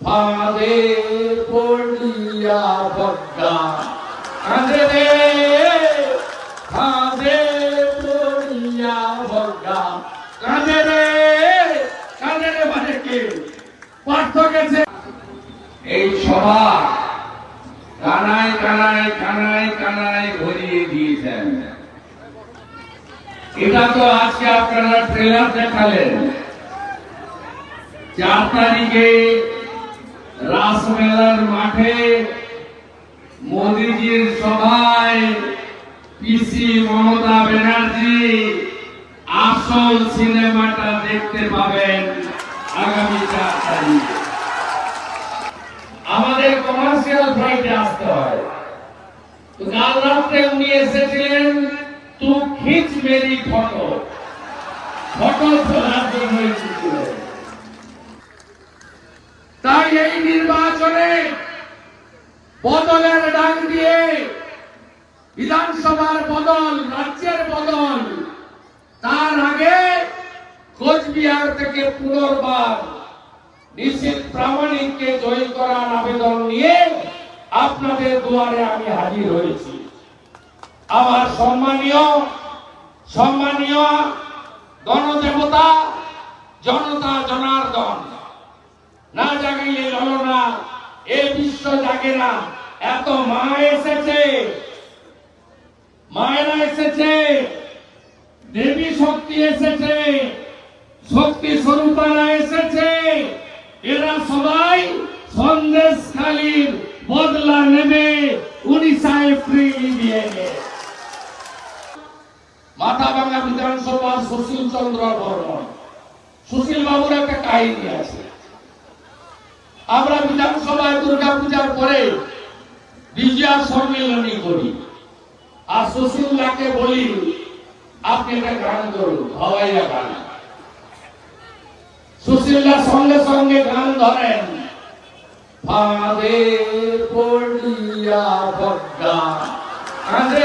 মানে এই সভা কানায় কানায় কানায় কানায় ভরিয়ে দিয়েছেন। এটা তো আজকে আপনারা ট্রেলার দেখালেন। চার তারিখে রাসমেলার মাঠে মোদিজির সভায় পিসি মমতা ব্যানার্জি আসল সিনেমাটা দেখতে পাবেন আগামী চার তারিখে। আমাদের কমার্শিয়াল ফ্লাইটে আসতে হয়। তো কাল রাত্রে উনি এসেছিলেন তু খিচ মেরি ফটো। ফটো তোলার জন্য এসেছিলেন। তাই এই নির্বাচনে বদলের ডাক দিয়ে বিধানসভার বদল, রাজ্যের বদল, তার আগে কোচবিহার থেকে পুনর্বার নিশ্চিত প্রামাণিককে জয়ী করার আবেদন নিয়ে আপনাদের দুয়ারে আমি হাজির হয়েছি। আমার সম্মানীয় সম্মানীয় গণদেবতা, জনতা, জনার্দন বিশ্ব জাগে না এত মা এসেছে। মায়েরা এসেছে। দেবী শক্তি এসেছে। শক্তি স্বরূপারা এসেছে। এরা সবাই সন্দেশ খালির বদলা নেবে উনিশা এপ্রিল ইভিএমে মাথা ভাঙা বিধানসভা সুশীল চন্দ্র বর্মন। সুশীল বাবুর একটা কাহিনী আছে। আমরা বিধানসভায় দুর্গা পূজার পরে বিজয়া সম্মেলনী করি। আর সুশীলাকে বলি, আপনি একটা গান করুন হওয়াইয়া গান। সুশীলা সঙ্গে সঙ্গে গান ধরেন, ফাঁদে পড়িয়া বজ্ঞা কাঁদে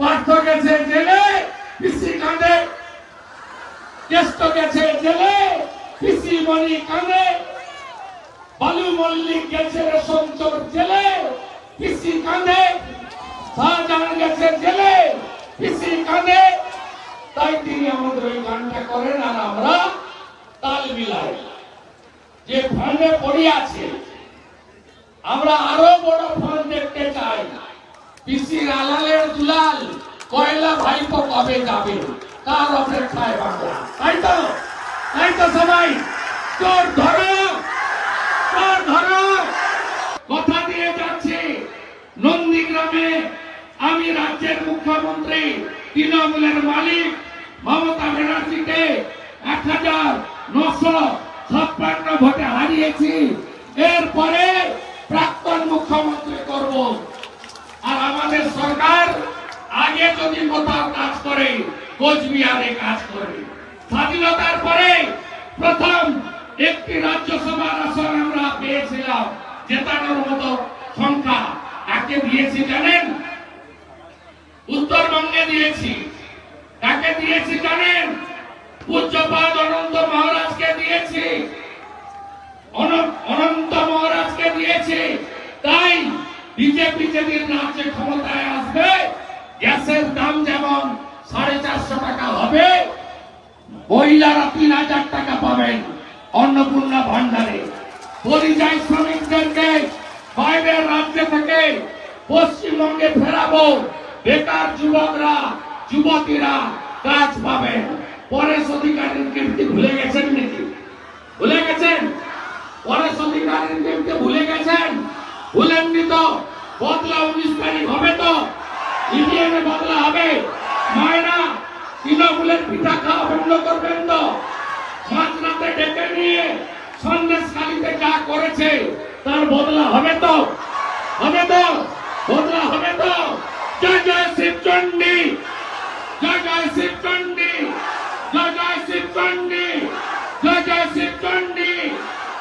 পার্থ গেছে জেলে, পিসি কাঁদে। কেষ্ট গেছে জেলে, পিসি মণি কাঁদে। বালু মল্লিক গেছে রেশম চোর জেলে, পিসি কাঁদে। শাহজাহান গেছে জেলে, পিসি কাঁদে। তাই তিনি আমাদের ওই গানটা করেন আর আমরা তাল মিলাই। যে ফান্ডে পড়ে আছে, আমরা আরও বড় ফান্ড দেখতে চাই। পিসির আলালের দুলাল কয়লা ভাইপো কবে যাবে? তার অপেক্ষায় বাংলা। তাই তো? তাই তো সবাই? তোর ধরো! তোর ধরো! কথা দিয়ে যাচ্ছি নন্দীগ্রামে। আমি রাজ্যের মুখ্যমন্ত্রী, তৃণমূলের মালিক, মমতা ব্যানার্জিকে এক হাজার নশো ছাপ্পান্ন ভোটে হারিয়েছি। এরপরে প্রাক্তন মুখ্যমন্ত্রী করব। আর আমাদের সরকার আগে যদি কোথাও কাজ করে, কোচবিহারে কাজ করে। স্বাধীনতার পরে প্রথম একটি রাজ্যসভার আসন আমরা পেয়েছিলাম, জেতানোর মতো সংখ্যা। কাকে দিয়েছি জানেন? উত্তরবঙ্গে দিয়েছি। কাকে দিয়েছি জানেন? পূজ্যপাদ অনন্ত মহারাজকে দিয়েছি। অনন্ত মহারাজকে দিয়েছে। বিজেপি যেদিন রাজ্যে ক্ষমতায় আসবে, গ্যাসের দাম যেমন সাড়ে চারশো টাকা হবে, মহিলারা তিন হাজার টাকা পাবেন অন্নপূর্ণা ভান্ডারে। পরিযায়ী শ্রমিকদেরকে বাইরের রাজ্য থেকে পশ্চিমবঙ্গে ফেরাবো। বেকার যুবকরা, যুবতীরা কাজ পাবেন। পরেশ অধিকারীর কীর্তি ভুলে গেছেন নাকি? ভুলে গেছেন? পরেশ অধিকারীর কীর্তি ভুলে গেছেন? ভুলেননি তো? বদলা উনিশ তারিখ হবে তো। ইভিএমে বদলা হবে। মায়েরা তৃণমূলের পিঠা খাওয়া বন্ধ করবেন তো। মাঝরাতে ডেকে নিয়ে সন্দেশ কালিতে যা করেছে, তার বদলা হবে তো। হবে তো। বদলা হবে তো। জয় জয় শিবচন্ডী জয় জয় শিবচন্ডী জয় জয় শিবচন্ডী জয় জয় শিবচন্ডী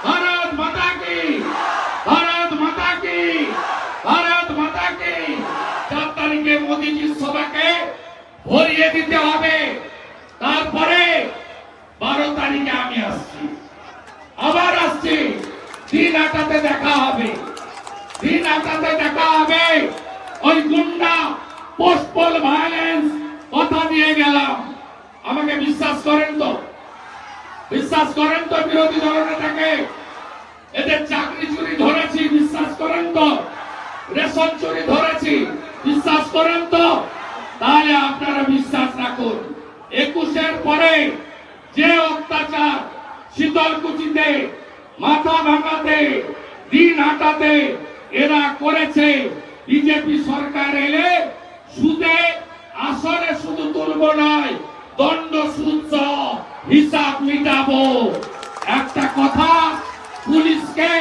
ভারত মাতা কি? ভারত মাতা কি? ভারত মাতা কি চার তারিখে মোদীজির সভাকে ভরিয়ে দিতে হবে। তারপরে বারো তারিখে আমি আসছি। আবার আসছি। দিন আটাতে দেখা হবে। দিন আটাতে দেখা হবে। ওই গুন্ডা পোস্টপল ভায়োলেন্স কথা দিয়ে গেলাম। আমাকে বিশ্বাস করেন তো? বিশ্বাস করেন তো বিরোধী দলনেতাকে? এদের চাকরি চুরি ধরেছি, বিশ্বাস করেন তো? রেশন চুরি ধরেছি, বিশ্বাস করেন তো? তাহলে আপনারা বিশ্বাস রাখুন, একুশের পরে যে অত্যাচার শীতলকুচিতে, মাথা ভাঙাতে, দিন হাঁটাতে এরা করেছে, বিজেপি সরকার এলে সুদে, আসরে শুধু তুলব নয়, দণ্ড সুদ হিসাব মিটাবো। একটা কথা, পুলিশকে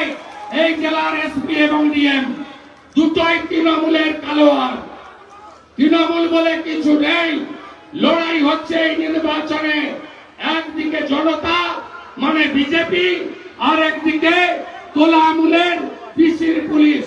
এই জেলার এসপি এবং ডিএম দুটোই তৃণমূলের কালোয়ার। তৃণমূল বলে কিছু নেই। লড়াই হচ্ছে এই নির্বাচনে। একদিকে জনতা মানে বিজেপি আর একদিকে তোলা আমুলের পিসির পুলিশ।